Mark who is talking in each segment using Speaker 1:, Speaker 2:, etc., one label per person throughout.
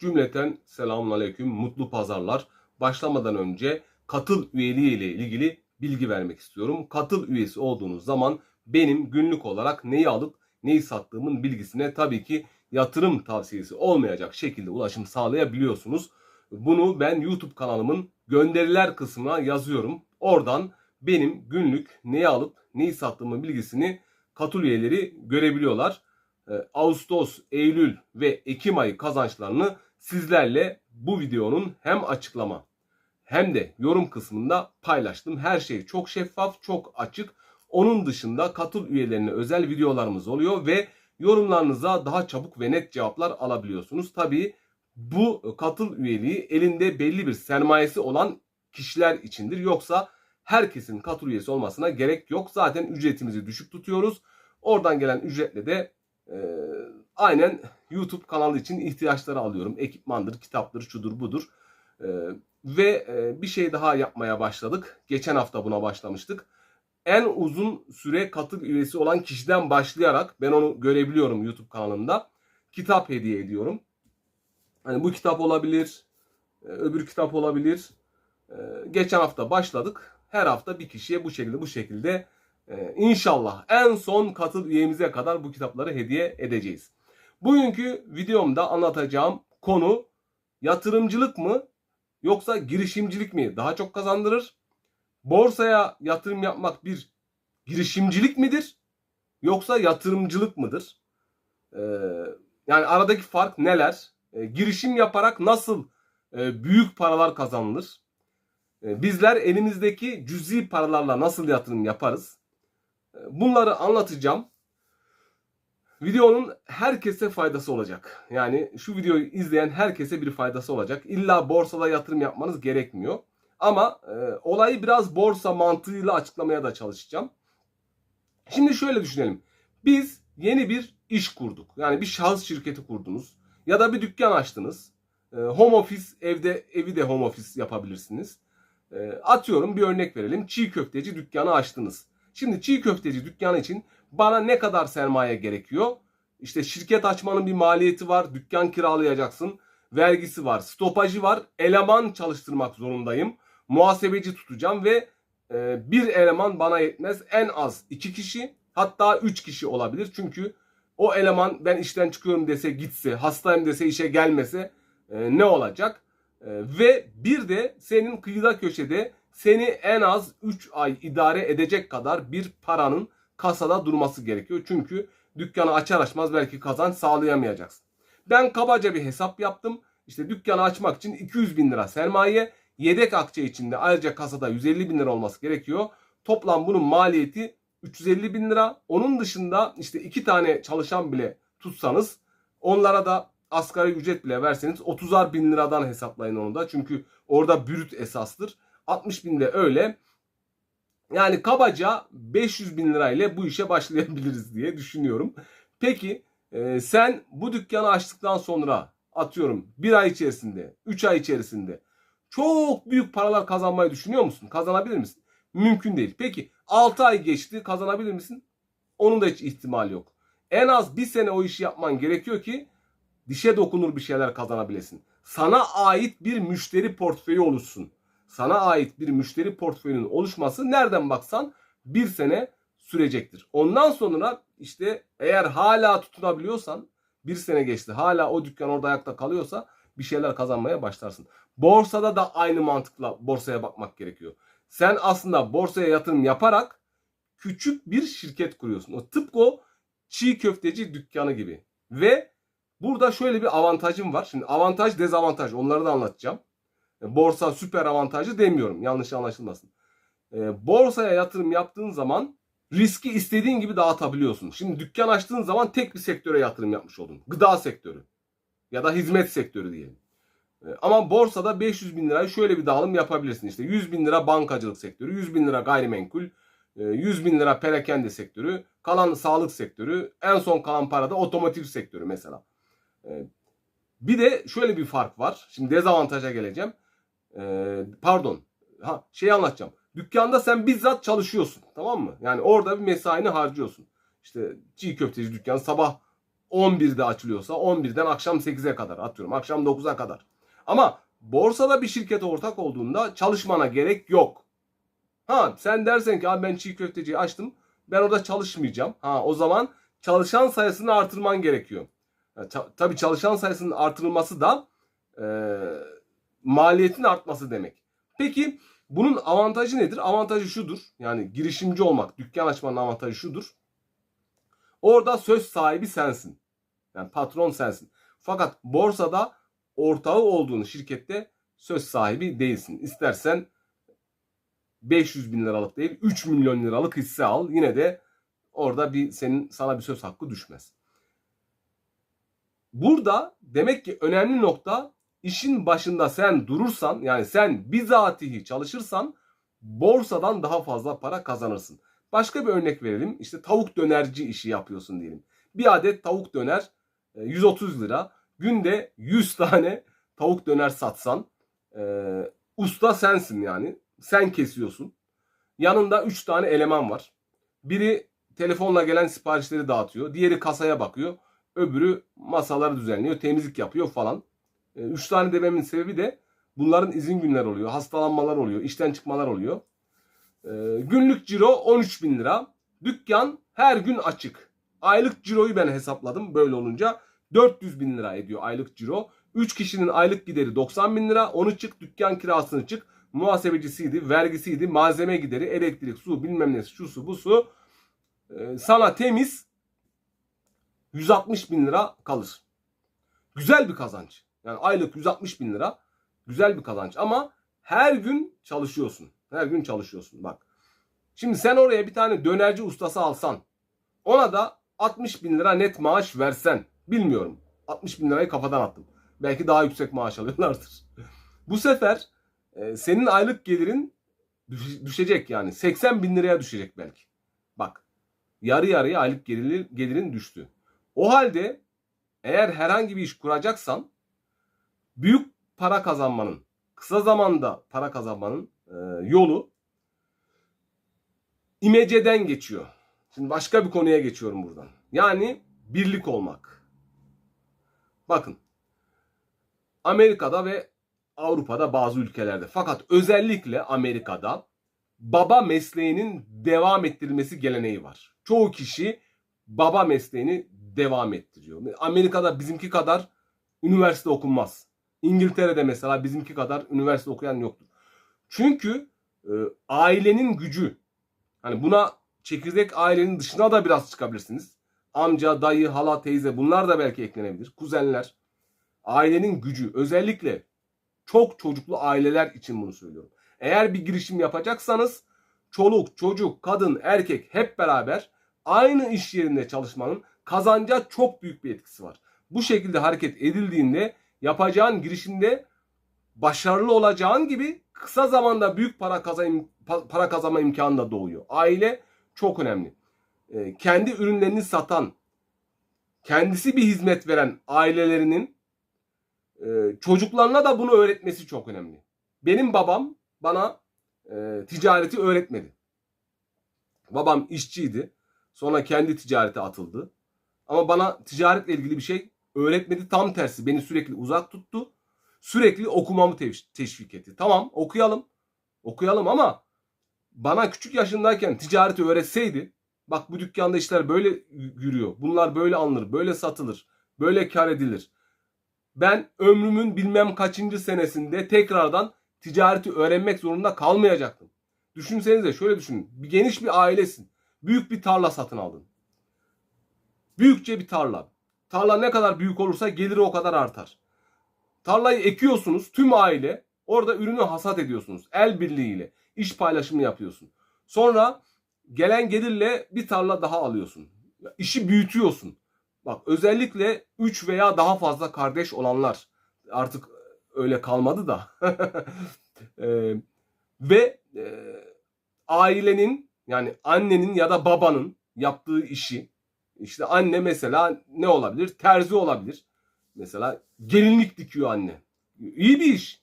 Speaker 1: Cümleten selamun aleyküm, mutlu pazarlar. Başlamadan önce katıl üyeliği ile ilgili bilgi vermek istiyorum. Katıl üyesi olduğunuz zaman benim günlük olarak neyi alıp neyi sattığımın bilgisine tabii ki yatırım tavsiyesi olmayacak şekilde ulaşım sağlayabiliyorsunuz. Bunu ben YouTube kanalımın gönderiler kısmına yazıyorum. Oradan benim günlük neyi alıp neyi sattığımın bilgisini katıl üyeleri görebiliyorlar. Ee, Ağustos, Eylül ve Ekim ayı kazançlarını sizlerle bu videonun hem açıklama hem de yorum kısmında paylaştım. Her şey çok şeffaf, çok açık. Onun dışında katıl üyelerine özel videolarımız oluyor ve yorumlarınıza daha çabuk ve net cevaplar alabiliyorsunuz. Tabii bu katıl üyeliği elinde belli bir sermayesi olan kişiler içindir. Yoksa herkesin katıl üyesi olmasına gerek yok. Zaten ücretimizi düşük tutuyoruz. Oradan gelen ücretle de e, aynen YouTube kanalı için ihtiyaçları alıyorum. Ekipmandır, kitaptır, şudur budur. E, ve e, bir şey daha yapmaya başladık. Geçen hafta buna başlamıştık. En uzun süre katıl üyesi olan kişiden başlayarak ben onu görebiliyorum YouTube kanalımda. Kitap hediye ediyorum. Hani bu kitap olabilir, e, öbür kitap olabilir. E, Geçen hafta başladık. Her hafta bir kişiye bu şekilde bu şekilde e, inşallah en son katıl üyemize kadar bu kitapları hediye edeceğiz. Bugünkü videomda anlatacağım konu yatırımcılık mı yoksa girişimcilik mi daha çok kazandırır? Borsaya yatırım yapmak bir girişimcilik midir yoksa yatırımcılık mıdır? Ee, yani aradaki fark neler? Ee, girişim yaparak nasıl e, büyük paralar kazanılır? Ee, bizler elimizdeki cüzi paralarla nasıl yatırım yaparız? Ee, bunları anlatacağım. Videonun herkese faydası olacak. Yani şu videoyu izleyen herkese bir faydası olacak. İlla borsada yatırım yapmanız gerekmiyor. Ama e, olayı biraz borsa mantığıyla açıklamaya da çalışacağım. Şimdi şöyle düşünelim. Biz yeni bir iş kurduk. Yani bir şahıs şirketi kurdunuz. Ya da bir dükkan açtınız. E, home office evde evi de home office yapabilirsiniz. E, atıyorum bir örnek verelim. Çiğ köfteci dükkanı açtınız. Şimdi çiğ köfteci dükkanı için bana ne kadar sermaye gerekiyor? İşte şirket açmanın bir maliyeti var. Dükkan kiralayacaksın. Vergisi var. Stopajı var. Eleman çalıştırmak zorundayım. Muhasebeci tutacağım ve e, bir eleman bana yetmez. En az iki kişi hatta üç kişi olabilir. Çünkü o eleman ben işten çıkıyorum dese gitse, hastayım dese işe gelmese e, ne olacak? E, ve bir de senin kıyıda köşede seni en az 3 ay idare edecek kadar bir paranın kasada durması gerekiyor. Çünkü dükkanı açar açmaz belki kazanç sağlayamayacaksın. Ben kabaca bir hesap yaptım. İşte dükkanı açmak için 200 bin lira sermaye, yedek akçe içinde ayrıca kasada 150 bin lira olması gerekiyor. Toplam bunun maliyeti 350 bin lira. Onun dışında işte iki tane çalışan bile tutsanız onlara da asgari ücret bile verseniz 30'ar bin liradan hesaplayın onu da. Çünkü orada brüt esastır. 60 bin de öyle. Yani kabaca 500 bin lirayla bu işe başlayabiliriz diye düşünüyorum. Peki e, sen bu dükkanı açtıktan sonra atıyorum bir ay içerisinde, 3 ay içerisinde çok büyük paralar kazanmayı düşünüyor musun? Kazanabilir misin? Mümkün değil. Peki 6 ay geçti kazanabilir misin? Onun da hiç ihtimali yok. En az bir sene o işi yapman gerekiyor ki dişe dokunur bir şeyler kazanabilesin. Sana ait bir müşteri portföyü oluşsun. Sana ait bir müşteri portföyünün oluşması nereden baksan bir sene sürecektir. Ondan sonra işte eğer hala tutunabiliyorsan bir sene geçti hala o dükkan orada ayakta kalıyorsa bir şeyler kazanmaya başlarsın. Borsada da aynı mantıkla borsaya bakmak gerekiyor. Sen aslında borsaya yatırım yaparak küçük bir şirket kuruyorsun. O tıpkı o çiğ köfteci dükkanı gibi. Ve burada şöyle bir avantajım var. Şimdi avantaj dezavantaj onları da anlatacağım. Borsa süper avantajı demiyorum. Yanlış anlaşılmasın. E, borsaya yatırım yaptığın zaman riski istediğin gibi dağıtabiliyorsun. Şimdi dükkan açtığın zaman tek bir sektöre yatırım yapmış oldun. Gıda sektörü ya da hizmet sektörü diyelim. E, ama borsada 500 bin lirayı şöyle bir dağılım yapabilirsin. İşte 100 bin lira bankacılık sektörü, 100 bin lira gayrimenkul, e, 100 bin lira perakende sektörü, kalan sağlık sektörü, en son kalan para da otomotiv sektörü mesela. E, bir de şöyle bir fark var. Şimdi dezavantaja geleceğim. Ee, pardon. Ha, şey anlatacağım. Dükkanda sen bizzat çalışıyorsun. Tamam mı? Yani orada bir mesaini harcıyorsun. İşte çiğ köfteci dükkanı sabah 11'de açılıyorsa 11'den akşam 8'e kadar atıyorum. Akşam 9'a kadar. Ama borsada bir şirkete ortak olduğunda çalışmana gerek yok. Ha sen dersen ki abi ben çiğ köfteciyi açtım. Ben orada çalışmayacağım. Ha o zaman çalışan sayısını artırman gerekiyor. Ya, ça- tabii çalışan sayısının artırılması da e, maliyetin artması demek. Peki bunun avantajı nedir? Avantajı şudur. Yani girişimci olmak, dükkan açmanın avantajı şudur. Orada söz sahibi sensin. Yani patron sensin. Fakat borsada ortağı olduğun şirkette söz sahibi değilsin. İstersen 500 bin liralık değil 3 milyon liralık hisse al. Yine de orada bir senin sana bir söz hakkı düşmez. Burada demek ki önemli nokta işin başında sen durursan yani sen bizatihi çalışırsan borsadan daha fazla para kazanırsın. Başka bir örnek verelim. İşte tavuk dönerci işi yapıyorsun diyelim. Bir adet tavuk döner e, 130 lira. Günde 100 tane tavuk döner satsan e, usta sensin yani. Sen kesiyorsun. Yanında 3 tane eleman var. Biri telefonla gelen siparişleri dağıtıyor. Diğeri kasaya bakıyor. Öbürü masaları düzenliyor. Temizlik yapıyor falan. 3 tane dememin sebebi de bunların izin günler oluyor. Hastalanmalar oluyor. işten çıkmalar oluyor. E, günlük ciro 13 bin lira. Dükkan her gün açık. Aylık ciroyu ben hesapladım böyle olunca. 400 bin lira ediyor aylık ciro. 3 kişinin aylık gideri 90 bin lira. Onu çık dükkan kirasını çık. Muhasebecisiydi, vergisiydi, malzeme gideri, elektrik, su bilmem ne şu su bu su. Ee, sana temiz 160 bin lira kalır. Güzel bir kazanç. Yani aylık 160 bin lira güzel bir kazanç ama her gün çalışıyorsun. Her gün çalışıyorsun bak. Şimdi sen oraya bir tane dönerci ustası alsan ona da 60 bin lira net maaş versen bilmiyorum. 60 bin lirayı kafadan attım. Belki daha yüksek maaş alıyorlardır. Bu sefer e, senin aylık gelirin düş- düşecek yani. 80 bin liraya düşecek belki. Bak yarı yarıya aylık gelir, gelirin düştü. O halde eğer herhangi bir iş kuracaksan büyük para kazanmanın, kısa zamanda para kazanmanın e, yolu imeceden geçiyor. Şimdi başka bir konuya geçiyorum buradan. Yani birlik olmak. Bakın Amerika'da ve Avrupa'da bazı ülkelerde fakat özellikle Amerika'da baba mesleğinin devam ettirilmesi geleneği var. Çoğu kişi baba mesleğini devam ettiriyor. Amerika'da bizimki kadar üniversite okunmaz. İngiltere'de mesela bizimki kadar üniversite okuyan yoktur. Çünkü e, ailenin gücü hani buna çekirdek ailenin dışına da biraz çıkabilirsiniz. Amca, dayı, hala, teyze bunlar da belki eklenebilir. Kuzenler. Ailenin gücü özellikle çok çocuklu aileler için bunu söylüyorum. Eğer bir girişim yapacaksanız çoluk, çocuk, kadın, erkek hep beraber aynı iş yerinde çalışmanın kazanca çok büyük bir etkisi var. Bu şekilde hareket edildiğinde yapacağın girişimde başarılı olacağın gibi kısa zamanda büyük para kazan para kazanma imkanı da doğuyor. Aile çok önemli. Ee, kendi ürünlerini satan, kendisi bir hizmet veren ailelerinin e, çocuklarına da bunu öğretmesi çok önemli. Benim babam bana e, ticareti öğretmedi. Babam işçiydi. Sonra kendi ticarete atıldı. Ama bana ticaretle ilgili bir şey öğretmedi. Tam tersi beni sürekli uzak tuttu. Sürekli okumamı teş- teşvik etti. Tamam okuyalım. Okuyalım ama bana küçük yaşındayken ticareti öğretseydi bak bu dükkanda işler böyle yürüyor. Bunlar böyle alınır, böyle satılır, böyle kar edilir. Ben ömrümün bilmem kaçıncı senesinde tekrardan ticareti öğrenmek zorunda kalmayacaktım. Düşünsenize şöyle düşünün. Bir geniş bir ailesin. Büyük bir tarla satın aldın. Büyükçe bir tarla. Tarla ne kadar büyük olursa geliri o kadar artar. Tarlayı ekiyorsunuz tüm aile. Orada ürünü hasat ediyorsunuz. El birliğiyle. iş paylaşımı yapıyorsun. Sonra gelen gelirle bir tarla daha alıyorsun. İşi büyütüyorsun. Bak özellikle 3 veya daha fazla kardeş olanlar artık öyle kalmadı da. Ee, ve e, ailenin yani annenin ya da babanın yaptığı işi işte anne mesela ne olabilir? Terzi olabilir. Mesela gelinlik dikiyor anne. İyi bir iş.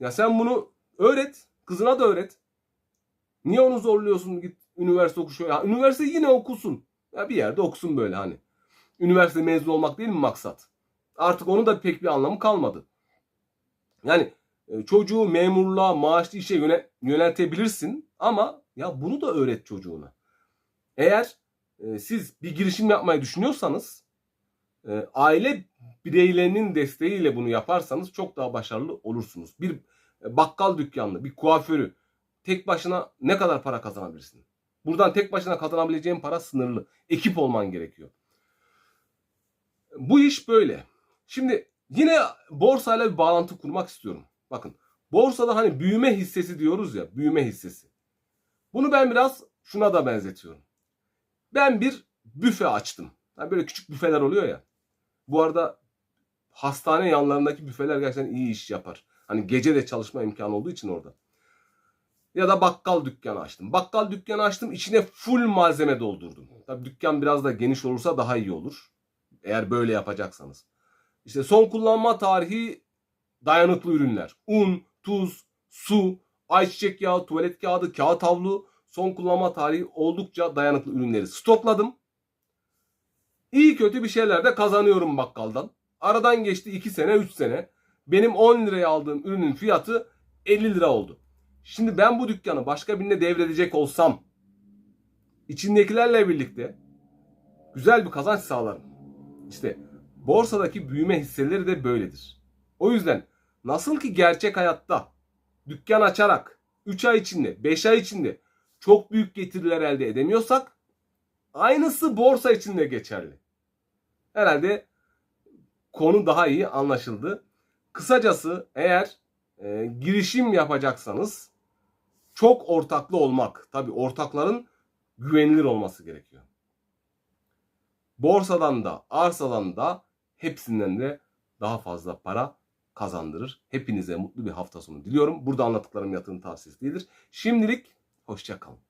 Speaker 1: Ya sen bunu öğret. Kızına da öğret. Niye onu zorluyorsun git üniversite oku şöyle. Ya, üniversite yine okusun. Ya bir yerde okusun böyle hani. Üniversite mezunu olmak değil mi maksat? Artık onun da pek bir anlamı kalmadı. Yani e, çocuğu memurluğa, maaşlı işe yöne- yöneltebilirsin ama ya bunu da öğret çocuğuna. Eğer e, siz bir girişim yapmayı düşünüyorsanız e, aile bireylerinin desteğiyle bunu yaparsanız çok daha başarılı olursunuz. Bir e, bakkal dükkanını, bir kuaförü tek başına ne kadar para kazanabilirsin? Buradan tek başına kazanabileceğin para sınırlı. Ekip olman gerekiyor. Bu iş böyle. Şimdi yine borsayla bir bağlantı kurmak istiyorum. Bakın borsada hani büyüme hissesi diyoruz ya büyüme hissesi. Bunu ben biraz şuna da benzetiyorum. Ben bir büfe açtım. Yani böyle küçük büfeler oluyor ya. Bu arada hastane yanlarındaki büfeler gerçekten iyi iş yapar. Hani gece de çalışma imkanı olduğu için orada. Ya da bakkal dükkanı açtım. Bakkal dükkanı açtım içine full malzeme doldurdum. Tabii dükkan biraz da geniş olursa daha iyi olur. Eğer böyle yapacaksanız. İşte son kullanma tarihi dayanıklı ürünler. Un, tuz, su, ayçiçek yağı, tuvalet kağıdı, kağıt havlu, son kullanma tarihi oldukça dayanıklı ürünleri stokladım. İyi kötü bir şeyler de kazanıyorum bakkaldan. Aradan geçti 2 sene 3 sene. Benim 10 liraya aldığım ürünün fiyatı 50 lira oldu. Şimdi ben bu dükkanı başka birine devredecek olsam içindekilerle birlikte güzel bir kazanç sağlarım. İşte borsadaki büyüme hisseleri de böyledir. O yüzden nasıl ki gerçek hayatta dükkan açarak 3 ay içinde 5 ay içinde çok büyük getiriler elde edemiyorsak aynısı borsa için de geçerli. Herhalde konu daha iyi anlaşıldı. Kısacası eğer e, girişim yapacaksanız çok ortaklı olmak. Tabi ortakların güvenilir olması gerekiyor. Borsadan da arsadan da hepsinden de daha fazla para kazandırır. Hepinize mutlu bir hafta sonu diliyorum. Burada anlattıklarım yatırım tavsiyesi değildir. Şimdilik hoşça kalın.